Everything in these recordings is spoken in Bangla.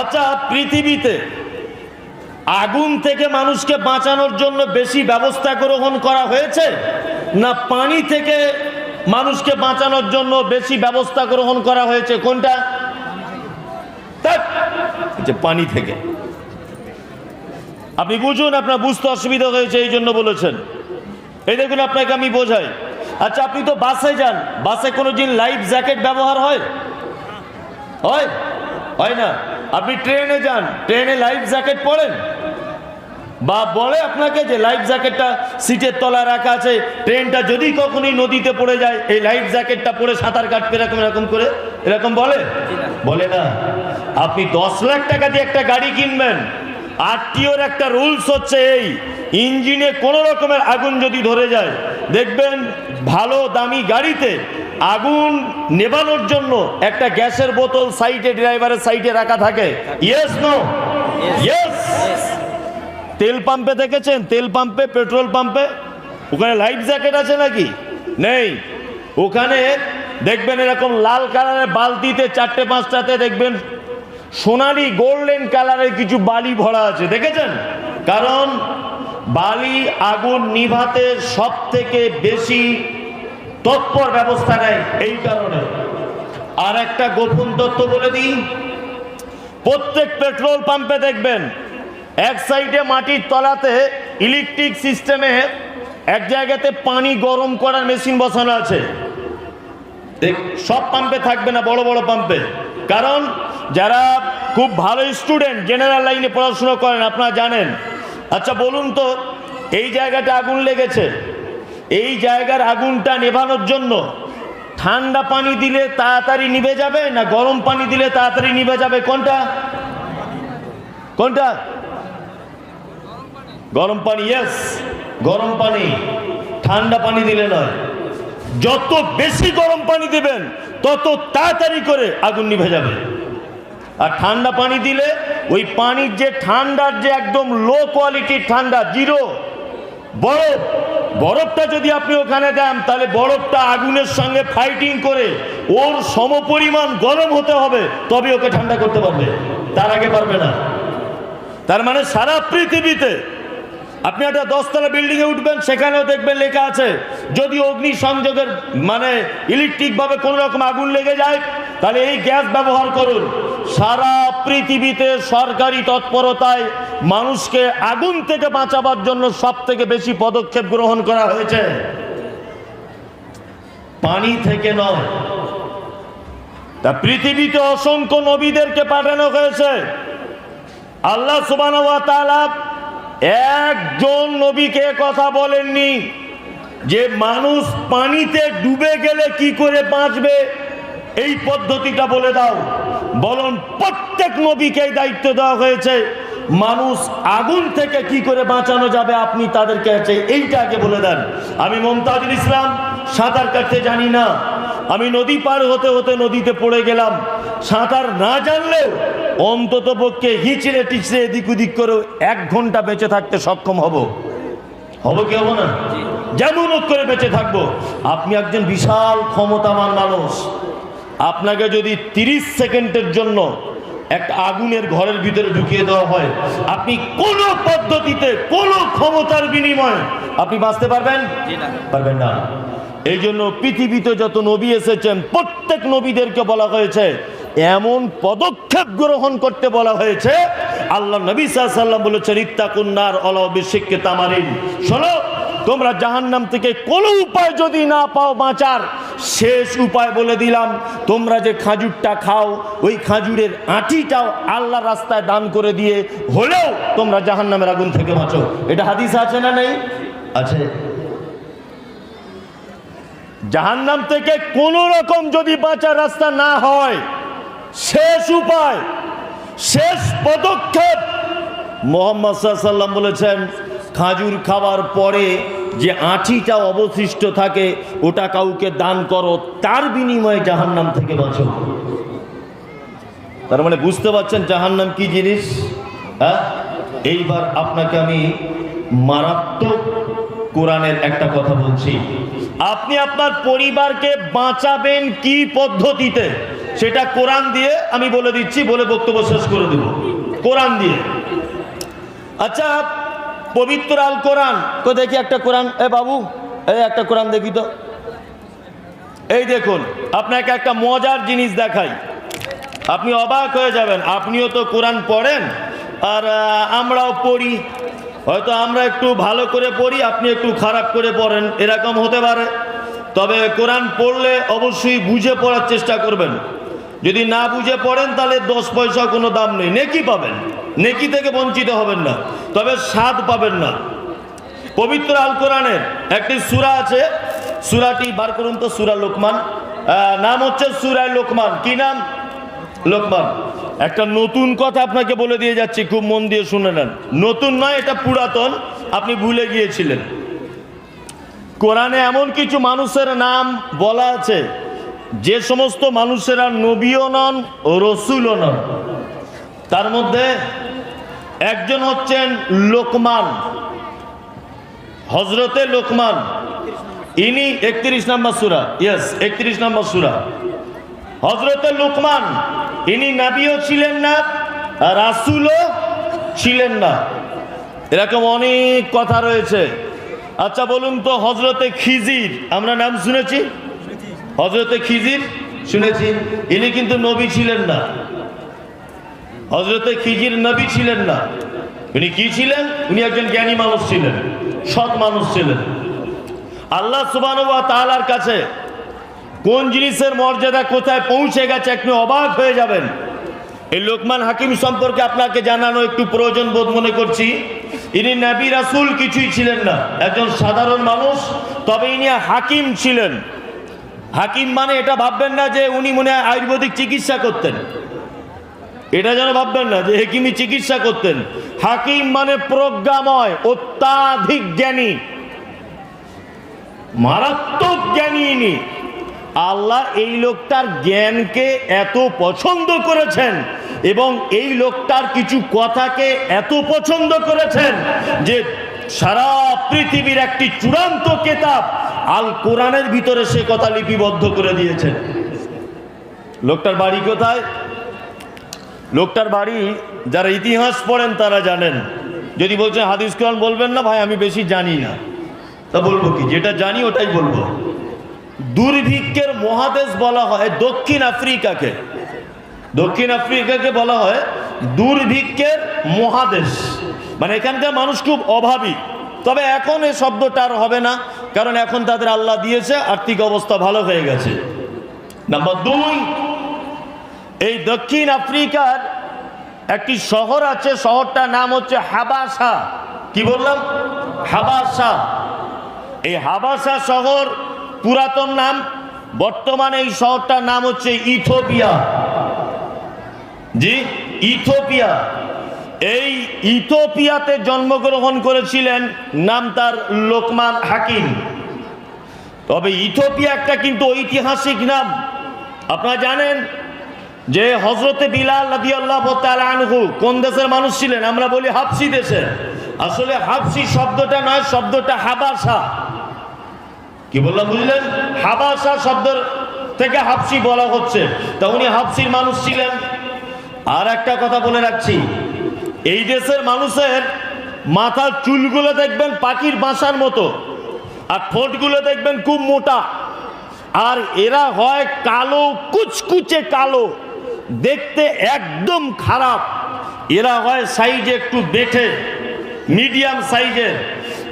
আচ্ছা পৃথিবীতে আগুন থেকে মানুষকে বাঁচানোর জন্য বেশি ব্যবস্থা গ্রহণ করা হয়েছে না পানি থেকে মানুষকে বাঁচানোর জন্য বেশি ব্যবস্থা গ্রহণ করা হয়েছে? কোনটা? যে পানি থেকে। আপনি বুঝুন, আপনার বুঝতে অসুবিধা হয়েছে, এই জন্য বলেছেন। এই দেখুন, আপনাকে আমি বোঝাই। আচ্ছা আপনি তো বাসে যান। বাসে কোনো দিন লাইফ জ্যাকেট ব্যবহার হয়? হয়? হয় না? আপনি ট্রেনে যান, ট্রেনে লাইফ জ্যাকেট পরেন। বা বলে আপনাকে যে লাইফ জ্যাকেটটা সিটের তলায় রাখা আছে, ট্রেনটা যদি কখনোই নদীতে পড়ে যায়, এই লাইফ জ্যাকেটটা পরে সাঁতার কাটবে এরকম এরকম করে? এরকম বলে? বলে না। আপনি দশ লাখ টাকা দিয়ে একটা গাড়ি কিনবেন। আরটিওর একটা রুলস হচ্ছে এই, ইঞ্জিনে কোনো রকমের আগুন যদি ধরে যায়, দেখবেন ভালো দামি গাড়িতে আগুন নেবানোর জন্য একটা গ্যাসের বোতল সাইডে, ড্রাইভারের সাইডে রাখা থাকে। ইয়েস নো ইয়েস তেল পাম্পে দেখেছেন? তেল পাম্পে, পেট্রোল পাম্পে? ওখানে লাইফ জ্যাকেট আছে নাকি? নেই। ওখানে দেখবেন এরকম লাল কালারের বালতিতে চারটে, পাঁচটাতে দেখবেন সোনালি গোল্ডেন কালারের কিছু বালি ভরা আছে। দেখেছেন? কারণ বালি আগুন নিভাতে সব থেকে বেশি তৎপর ব্যবস্থা নেয় এই কারণে। আর একটা গোপন তথ্য বলে দিই, প্রত্যেক পেট্রোল পাম্পে দেখবেন, এক সাইডে মাটির তলাতে ইলেকট্রিক সিস্টেমে এক জায়গাতে পানি গরম করার মেশিন বসানো আছে। সব পাম্পে থাকবে না, বড় বড় পাম্পে। কারণ যারা খুব ভালো স্টুডেন্ট, জেনারেল লাইনে পড়াশোনা করেন, আপনারা জানেন। আচ্ছা বলুন তো, এই জায়গাটা আগুন লেগেছে। এই জায়গার আগুনটা নেভানোর জন্য ঠান্ডা পানি দিলে তাড়াতাড়ি নিভে যাবে না গরম পানি দিলে তাড়াতাড়ি নিভে যাবে? কোনটা? কোনটা? গরম পানি ইয়েস গরম পানি। ঠান্ডা পানি দিলে নয়। যত বেশি গরম পানি দিবেন, তত তাড়াতাড়ি করে আগুন নিভে যাবে। আর ঠান্ডা পানি দিলে ওই পানির যে ঠান্ডার যে একদম লো কোয়ালিটির ঠান্ডা জিরো বরফ বরফটা যদি আপনি ওখানে দেন, তাহলে বরফটা আগুনের সঙ্গে ফাইটিং করে ওর সমপরিমাণ গরম হতে হবে তবে ওকে ঠান্ডা করতে পারবে। তার আগে পারবে না। তার মানে সারা পৃথিবীতে আপনি একটা দশতলা বিল্ডিং এ উঠবেন, সেখানেও দেখবেন লেখা আছে, যদি অগ্নি সংযোগের মানে ইলেকট্রিক ভাবে কোন রকম আগুন লেগে যায়, তাহলে এই গ্যাস ব্যবহার করুন। সারা পৃথিবীতে সরকারি তৎপরতায় মানুষকে আগুন থেকে বাঁচাবার জন্য সব থেকে বেশি পদক্ষেপ গ্রহণ করা হয়েছে। পানি থেকে নয়। তা পৃথিবীতে অসংখ্য নবীদেরকে পাঠানো হয়েছে। আল্লাহ সুবান একজন নবীকে কথা বলেননি যে মানুষ পানিতে ডুবে গেলে কি করে বাঁচবে? এই পদ্ধতিটা বলে দাও। বলুন প্রত্যেক নবীকে দায়িত্ব দেওয়া হয়েছে। মানুষ আগুন থেকে কি করে বাঁচানো যাবে আপনি তাদেরকে আছে এইটা আগে বলে দেন। আমি মমতাজুল ইসলাম সাঁতার কাটতে জানি না। আমি নদী পার হতে হতে নদীতে পড়ে গেলাম। সাঁতার না জানলেও অন্তত পক্ষে হিচড়ে টিচড়ে এদিক ওদিক করেও এক ঘণ্টা বেঁচে থাকতে সক্ষম হব। হব কি হব না? যেমন করে বেঁচে থাকব। আপনি একজন বিশাল ক্ষমতামান মানুষ। আপনাকে যদি তিরিশ সেকেন্ডের জন্য একটা আগুনের ঘরের ভিতরে ঢুকিয়ে দেওয়া হয় আপনি কোন পদ্ধতিতে কোন ক্ষমতার বিনিময়ে আপনি বাঁচতে পারবেন? পারবেন না। এই জন্য পৃথিবীতে যত নবী এসেছেন প্রত্যেক নবীদেরকে বলা হয়েছে এমন পদক্ষেপ গ্রহণ করতে বলা হয়েছে আল্লাহ নবী সাল্লাম বলেছেন ইত্তাকুন্নার অলবিশিককে তামারিন। শোনো তোমরা জাহান্নাম থেকে কোনো উপায় যদি না পাও বাঁচার শেষ উপায় বলে দিলাম। তোমরা যে খাজুরটা খাও ওই খাজুরের আঁটিটাও আল্লাহ রাস্তায় দান করে দিয়ে হলেও তোমরা জাহান্নামের আগুন থেকে বাঁচো। এটা হাদিস আছে না নেই? আছে। জাহান্নাম থেকে কোনো রকম যদি বাঁচার রাস্তা না হয় শেষ উপায় শেষ পদক্ষেপ। মোহাম্মদ সাল্লাম বলেছেন খাজুর খাওয়ার পরে যে আঁঠিটা অবশিষ্ট থাকে, ওটা কাউকে দান করো, তার বিনিময়ে জাহান্নাম থেকে বাঁচো। তার মানে বুঝতে পারছেন জাহান্নাম কি জিনিস? হ্যাঁ? এইবার আপনাকে আমি মারাত্মক কোরআনের একটা কথা বলছি। আপনি আপনার পরিবারকে বাঁচাবেন কি পদ্ধতিতে? সেটা কোরআন দিয়ে আমি বলে দিচ্ছি, বলে বক্তব্য শেষ করে দেব। কোরআন দিয়ে। আচ্ছা পবিত্র আল কোরআন। তো দেখি একটা কোরআন এ বাবু এই একটা কোরআন দেখি তো। এই দেখুন আপনাকে একটা মজার জিনিস দেখাই। আপনি অবাক হয়ে যাবেন আপনিও তো কোরআন পড়েন আর আমরাও পড়ি। হয়তো আমরা একটু ভালো করে পড়ি আপনি একটু খারাপ করে পড়েন এরকম হতে পারে। তবে কোরআন পড়লে অবশ্যই বুঝে পড়ার চেষ্টা করবেন। যদি না বুঝে পড়েন, তাহলে দশ পয়সা কোনো দাম নেই। নেকি পাবেন। নেকি থেকে বঞ্চিত হবেন না। তবে স্বাদ পাবেন না। পবিত্র আল কোরআনের একটি সূরা আছে। সূরাটি বার করুন তো, সুরা লোকমান। নাম হচ্ছে সুরায় লোকমান। কি নাম? লোকমান। একটা নতুন কথা আপনাকে বলে দিয়ে যাচ্ছি, খুব মন দিয়ে শুনে নেন। নতুন নয়, এটা পুরাতন। আপনি ভুলে গিয়েছিলেন। কোরআনে এমন কিছু মানুষের নাম বলা আছে যে সমস্ত মানুষেরা নবীও নন ও রসুলও নন, তার মধ্যে একজন হচ্ছেন লোকমান হজরতে লোকমান। ইনি একত্রিশ নম্বর সুরা ইয়েস একত্রিশ নম্বর সুরা। হজরতে লোকমান, ইনি নাবিও ছিলেন না, রাসুলও ছিলেন না। এরকম অনেক কথা রয়েছে। আচ্ছা বলুন তো হজরতে খিজির, আমরা নাম শুনেছি? হজরতে খিজির শুনেছি ইনি কিন্তু নবী ছিলেন না। হজরতে খিজির নবী ছিলেন না। উনি কি ছিলেন? উনি একজন জ্ঞানী মানুষ ছিলেন, সৎ মানুষ ছিলেন। আল্লাহ সুবান তালার কাছে কোন জিনিসের মর্যাদা কোথায় পৌঁছে গেছে একটু অবাক হয়ে যাবেন। এই লোকমান হাকিম সম্পর্কে আপনাকে জানানো একটু প্রয়োজন বোধ মনে করছি। ইনি নাবি রাসুল কিছুই ছিলেন না। একজন সাধারণ মানুষ, তবে ইনি হাকিম ছিলেন। হাকিম মানে এটা ভাববেন না যে উনি মনে আয়ুর্বেদিক চিকিৎসা করতেন। এটা যেন ভাববেন না যে হেকিমি চিকিৎসা করতেন। হাকিম মানে প্রজ্ঞাময়, অত্যাধিক জ্ঞানী। মারাত্মক জ্ঞানী ইনি। আল্লাহ এই লোকটার জ্ঞানকে এত পছন্দ করেছেন এবং এই লোকটার কিছু কথাকে এত পছন্দ করেছেন যে সারা পৃথিবীর একটি চূড়ান্ত কেতাব আল কোরআনের ভিতরে সে কথা লিপিবদ্ধ করে দিয়েছেন। লোকটার বাড়ি কোথায়? লোকটার বাড়ি যারা ইতিহাস পড়েন তারা জানেন। যদি বলছেন, হাদিস কোরআন বলবেন না, ভাই, আমি বেশি জানি না। তা বলব কি? যেটা জানি, ওটাই বলব। দুর্ভিক্ষের মহাদেশ বলা হয় দক্ষিণ আফ্রিকাকে। দক্ষিণ আফ্রিকাকে বলা হয় দুর্ভিক্ষের মহাদেশ। মানে এখানকার মানুষ খুব অভাবী। তবে এখন এই শব্দটা আর হবে না। কারণ এখন তাদের আল্লাহ দিয়েছে, আর্থিক অবস্থা ভালো হয়ে গেছে। নাম্বার দুই, এই দক্ষিণ আফ্রিকার একটি শহর আছে, শহরটার নাম হচ্ছে হাবাসা। কি বললাম? হাবাসা। এই হাবাসা শহর পুরাতন নাম, বর্তমানে এই শহরটার নাম হচ্ছে ইথোপিয়া। জি, ইথোপিয়া। এই ইথোপিয়াতে জন্মগ্রহণ করেছিলেন নাম তার লোকমান হাকিম। তবে ইথোপিয়া একটা কিন্তু ঐতিহাসিক নাম। আপনারা জানেন যে হজরতে বিলাল নদী আল্লাহ আনহু কোন দেশের মানুষ ছিলেন? আমরা বলি হাফসি দেশের। আসলে হাফসি শব্দটা নয়, শব্দটা হাবাসা। কি বললাম, বুঝলেন? হাবাসা শব্দ থেকে হাফসি বলা হচ্ছে। তা উনি হাফসির মানুষ ছিলেন। আর একটা কথা বলে রাখছি। এই দেশের মানুষের মাথার চুলগুলো দেখবেন পাখির বাসার মতো, আর ঠোঁটগুলো দেখবেন খুব মোটা। আর এরা হয় কালো, কুচকুচে কালো, দেখতে একদম খারাপ। এরা হয় সাইজে একটু বেঠে, মিডিয়াম সাইজের।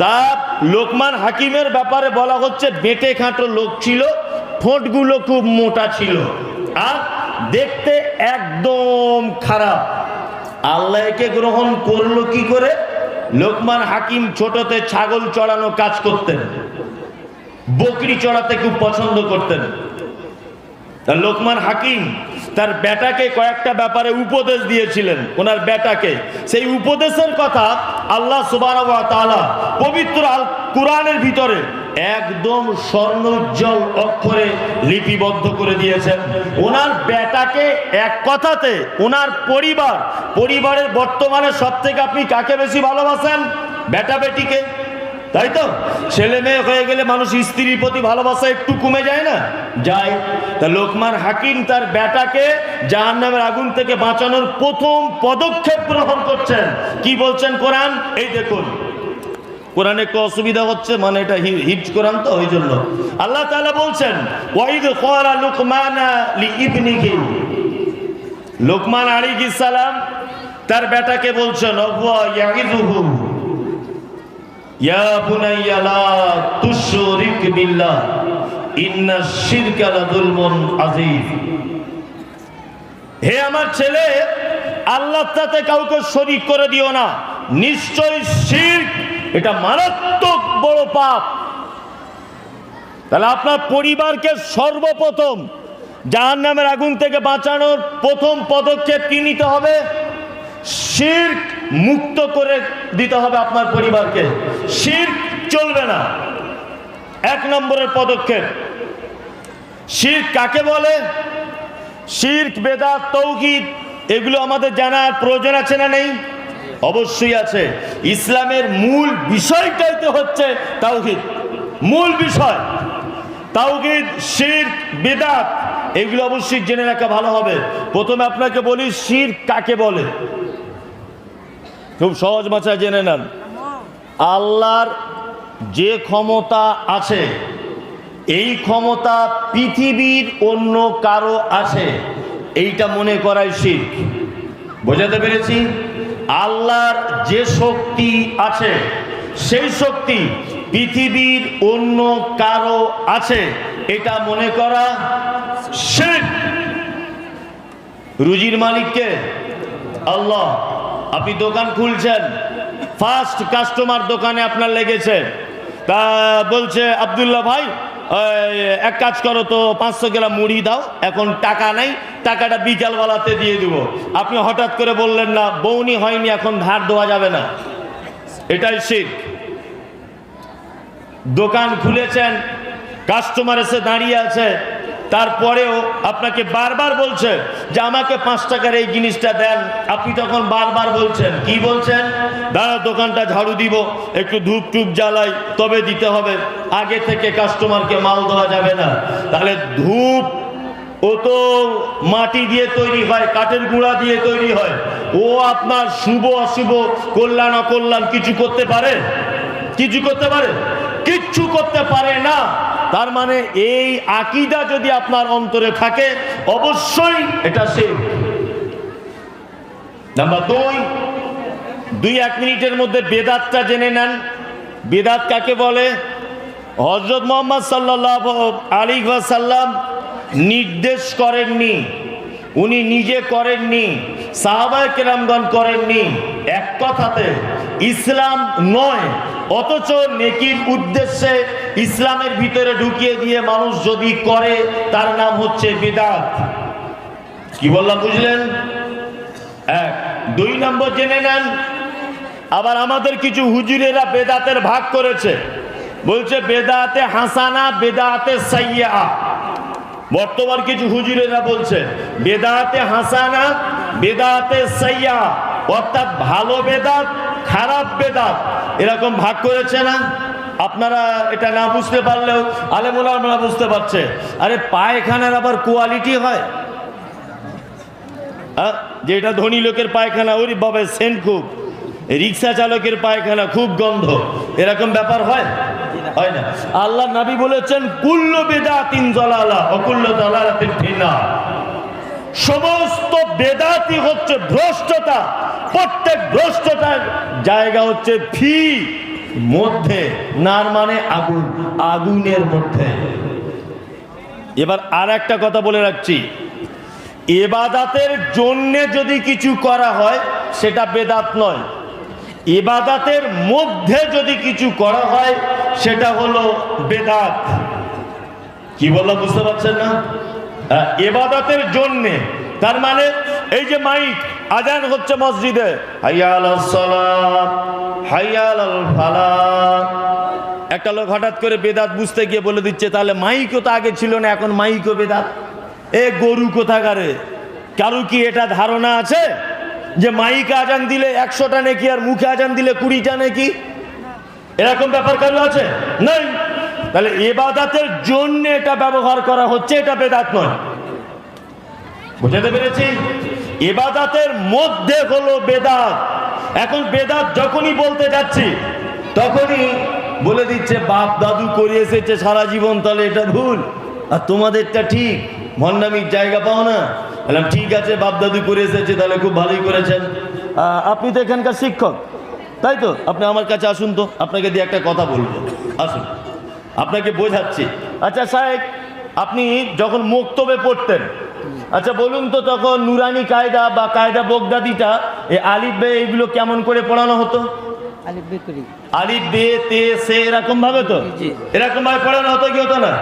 তা লোকমান হাকিমের ব্যাপারে বলা হচ্ছে, বেটে খাঁটো লোক ছিল, ঠোঁটগুলো খুব মোটা ছিল, আর দেখতে একদম খারাপ। আল্লাহকে গ্রহণ করল কি করে? লোকমান হাকিম ছোটতে ছাগল চড়ানো কাজ করতেন। বকরি চড়াতে খুব পছন্দ করতেন। লোকমান হাকিম তার বেটাকে কয়েকটা ব্যাপারে উপদেশ দিয়েছিলেন। ওনার বেটাকে। সেই উপদেশের কথা আল্লাহ সুবাহ পবিত্র আল কোরআনের ভিতরে একদম স্বর্ণোজ্জ্বল অক্ষরে লিপিবদ্ধ করে দিয়েছেন। ওনার বেটাকে এক কথাতে ওনার পরিবার, পরিবারের বর্তমানে সব থেকে আপনি কাকে বেশি ভালোবাসেন? বেটা বেটিকে। তাই তো? ছেলে মেয়ে হয়ে গেলে মানুষ স্ত্রীর প্রতি ভালোবাসা একটু কমে যায় না? যায়। তা লোকমান হাকিম তার বেটাকে জাহান নামের আগুন থেকে বাঁচানোর প্রথম পদক্ষেপ গ্রহণ করছেন। কি বলছেন কোরআন? এই দেখুন। কোরআনে একটু অসুবিধা হচ্ছে মানে এটা হিট কোরআন তো ওই জন্য আল্লাহ তাআলা বলছেন, ওয়াইদ ক্বালা লুকমানা লিইবনিহি লোকমান আলাইহিস সালাম তার বেটাকে বলছেন অহুয়া ইয়াইদুহু ইয়া বুনাইয়া লা তুশরিক বিল্লাহ, ইন্না শিরকা লাযুলমুন আযীম। হে আমার ছেলে আল্লাহর সাথে কাউকে শরিক করে দিও না। নিশ্চয় শিরক এটা মারাত্মক বড় পাপ। তাহলে আপনার পরিবারকে সর্বপ্রথম জাহান নামের আগুন থেকে বাঁচানোর প্রথম পদক্ষেপ কি নিতে হবে? শির্ক মুক্ত করে দিতে হবে আপনার পরিবারকে। শির্ক চলবে না। এক নম্বরের পদক্ষেপ। শির্ক কাকে বলে? শির্ক বেদা তৌকিদ এগুলো আমাদের জানার প্রয়োজন আছে না নেই? অবশ্যই আছে। ইসলামের মূল বিষয়টাই তো হচ্ছে তাওহিদ। মূল বিষয়। তাওহিদ, শির্ক, বেদাত, এগুলো অবশ্যই জেনে রাখা ভালো হবে। প্রথমে আপনাকে বলি শির কাকে বলে? খুব সহজ ভাষায় জেনে নেন। আল্লাহর যে ক্ষমতা আছে, এই ক্ষমতা পৃথিবীর অন্য কারও আছে। এইটা মনে করাই শির বোঝাতে পেরেছি? আল্লাহর যে শক্তি আছে, সেই শক্তি পৃথিবীর অন্য কারও আছে। এটা মনে করা শির রুজির মালিককে, আল্লাহ, আপনি দোকান খুলছেন ফার্স্ট কাস্টমার দোকানে আপনার লেগেছে। তা বলছে আবদুল্লাহ ভাই এক কাজ করো তো, পাঁচশো গ্রাম মুড়ি দাও, এখন টাকা নেই, টাকাটা বিকালবেলাতে দিয়ে দিব। আপনি হঠাৎ করে বললেন না, বৌনি হয়নি, এখন ধার দেওয়া যাবে না। এটাই শিখ। দোকান খুলেছেন কাস্টমার এসে দাঁড়িয়ে আছে, তারপরেও আপনাকে বারবার বলছে যে আমাকে পাঁচ টাকার এই জিনিসটা দেন। আপনি তখন বারবার বলছেন, কি বলছেন? দাঁড়া, দোকানটা ঝাড়ু দিব, একটু ধূপ টুপ জ্বালাই, তবে দিতে হবে। আগে থেকে কাস্টমারকে মাল দেওয়া যাবে না। তাহলে ধূপ ও তো মাটি দিয়ে তৈরি হয়, কাঠের গুঁড়া দিয়ে তৈরি হয়। ও আপনার শুভ, অশুভ, কল্যাণ, অকল্যাণ কিছু করতে পারে? কিছু করতে পারে? কিচ্ছু করতে পারে না। তার মানে এই আকিদা যদি আপনার অন্তরে থাকে, অবশ্যই এটা সে নাম্বার দুই দুই এক মিনিটের মধ্যে বেদাতটা জেনে নেন। বেদাত কাকে বলে? হজরত মোহাম্মদ সাল্লাহ আলী সাল্লাম নির্দেশ করেননি। উনি নিজে করেননি, সাহাবায় কেরামগণ করেননি। এক কথাতে, ইসলাম নয়, অথচ নেকির উদ্দেশ্যে ইসলামের ভিতরে ঢুকিয়ে দিয়ে মানুষ যদি করে, তার নাম হচ্ছে বেদাত। কি বললাম বুঝলেন? এক, দুই নম্বর জেনে নেন আবার আমাদের কিছু হুজুরেরা বেদাতের ভাগ করেছে। বলছে, বেদাতে হাসানা, বেদাতে সাইয়া বর্তমান কিছু হুজুরেরা বলছে, বেদাতে হাসানা, বেদাতে সাইয়া অর্থাৎ ভালো বেদাত, খারাপ বেদাত। এরকম ভাগ করেছে না? আপনারা এটা না বুঝতে পারলেও আলেমুলা আমরা বুঝতে পারছে। আরে, পায়খানার আবার কোয়ালিটি হয়? যে এটা ধনী লোকের পায়খানা, ওরি বাবা, সেন্ট খুব। রিক্সা চালকের পায়খানা খুব গন্ধ। এরকম ব্যাপার হয়? হয় না। আল্লাহ নবী বলেছেন, কুল্ল বেদা তিন জলালা, অকুল্ল দলালাতিন ফিনা সমস্ত বেদাতি হচ্ছে ভ্রষ্টতা। প্রত্যেক ভ্রষ্টতার জায়গা হচ্ছে ফি মধ্যে। নার মানে আগুন, আগুনের মধ্যে। এবার আর একটা কথা বলে রাখছি। এবাদাতের জন্যে যদি কিছু করা হয়, সেটা বেদাত নয়। এবাদাতের মধ্যে যদি কিছু করা হয় সেটা হলো বেদাত। কি বললাম বুঝতে পারছেন না? হ্যাঁ, এবাদাতের জন্যে। তার মানে এই যে মাইক আজান হচ্ছে মসজিদে। একটা লোক হঠাৎ করে বেদাত বুঝতে গিয়ে বলে দিচ্ছে তাহলে মাইকও তো আগে ছিল না এখন মাইকও বেদাত? এ গরু কোথাকারে? কারও কি এটা ধারণা আছে? যে মাইকে আজান দিলে একশোটা নাকি আর মুখে আজান দিলে কুড়িটা নাকি? এরকম ব্যাপার কারও আছে? নাই। তাহলে এবাদাতের জন্য এটা ব্যবহার করা হচ্ছে, এটা বেদাত নয়। বুঝাতে পেরেছি? এবাদাতের মধ্যে হলো বেদাত। এখন বেদাত যখনই বলতে যাচ্ছি, তখনই বলে দিচ্ছে, বাপ দাদু করে এসেছে সারা জীবন, তাহলে এটা ভুল। আর তোমাদেরটা ঠিক, ভণ্ডামির জায়গা পাও না। বললাম, ঠিক আছে বাপ দাদু করে এসেছে, তাহলে খুব ভালোই করেছেন। আপনি তো এখানকার শিক্ষক, তাই তো? আপনি আমার কাছে আসুন তো, আপনাকে দিয়ে একটা কথা বলব। আসুন, আপনাকে বোঝাচ্ছি। আচ্ছা সাহেব, আপনি যখন মুক্তবে পড়তেন আচ্ছা বলুন তো তখন নুরানি কায়দা বা কায়দা বগদাদিটা, এই আলিফ বে এইগুলো কেমন করে পড়ানো হতো? আলিফ বে তে সে এরকম ভাবে তো? জি। এরকম ভাবে পড়ানো হতো কি হতো না?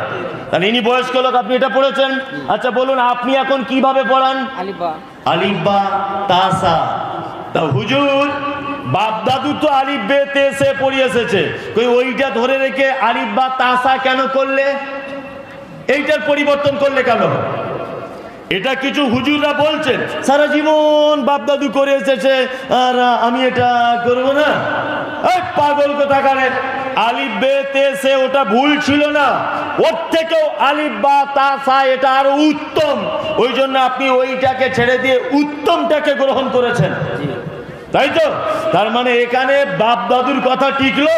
তাহলে ইনি বয়স্ক লোক আপনি এটা পড়েছেন? আচ্ছা বলুন আপনি এখন কীভাবে পড়ান? আলিফা আলিফবা তাসা তা হুজুর বাপ দাদু তো আলিফ বে তে সে পড়িয়ে এসেছে। কই ওইটা ধরে রেখে আলিফ বা তাসা কেন করলে? এইটার পরিবর্তন করলে কেন? এটা কিছু হুজুররা বলছেন। সারা জীবন বাপ দাদু করে এসেছে আর আমি এটা করব না। এই পাগল কোথাকারে। আলিফ বে তে সে ওটা ভুল ছিল না। ওর থেকেও আলিফ বা তা সা এটা আরও উত্তম। ওই জন্য আপনি ওইটাকে ছেড়ে দিয়ে উত্তমটাকে গ্রহণ করেছেন। তাই তো? তার মানে এখানে বাপ দাদুর কথা টিকলো?